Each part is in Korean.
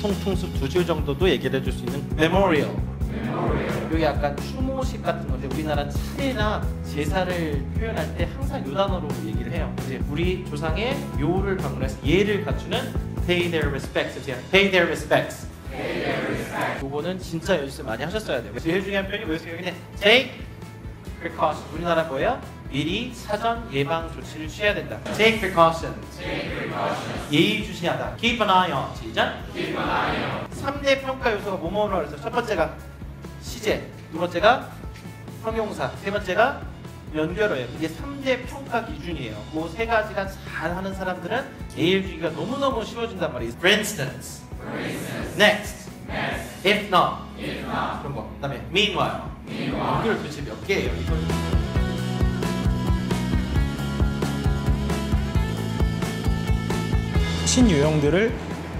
전통 풍습 두 줄 정도도 얘기를 해줄 수 있는 메모리얼. 이게 약간 추모식 같은 건데 우리나라 차례나 제사를 표현할 때 항상 이 단어로 얘기를 해요. 이제 우리 조상의 묘를 방문해서 예를 갖추는 pay their respects. 그냥 pay their respects. 요거는 진짜 연습 많이 하셨어야 돼요. 제일 중요한 표현이 뭐였어요? 근데 take precaution. 우리나라 뭐예요? 미리 사전 예방 조치를 취해야 된다. Take precaution. 예의주시하다. Keep an eye on. 시작. Keep an eye on. 3대 평가 요소가 뭐뭐로 그래서 첫 번째가 시제, 두 번째가 형용사, 세 번째가 연결어예요. 이게 3대 평가 기준이에요. 그 세 가지가 잘 하는 사람들은 예의주기가 너무너무 쉬워진단 말이에요. For instance. Next. If not. 그런 거. 그다음에 meanwhile. 연결 도대체 몇 개예요? 이걸 신유형들을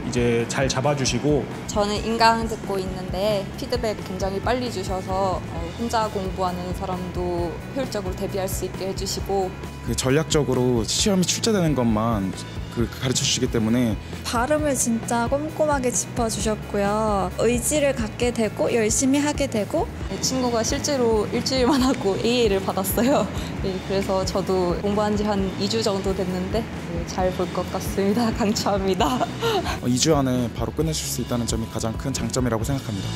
이제 잘 잡아주시고 저는 인강 듣고 있는데 피드백 굉장히 빨리 주셔서 어, 혼자 공부하는 사람도 효율적으로 대비할 수 있게 해주시고. 그 전략적으로 시험이 출제되는 것만 그 가르쳐 주시기 때문에 발음을 진짜 꼼꼼하게 짚어주셨고요. 의지를 갖게 되고 열심히 하게 되고 이 친구가 실제로 일주일만 하고 A를 받았어요. 네, 그래서 저도 공부한 지 한 2주 정도 됐는데 네, 잘볼 것 같습니다. 강추합니다. 2주 안에 바로 끝내실 수 있다는 점이 가장 큰 장점이라고 생각합니다.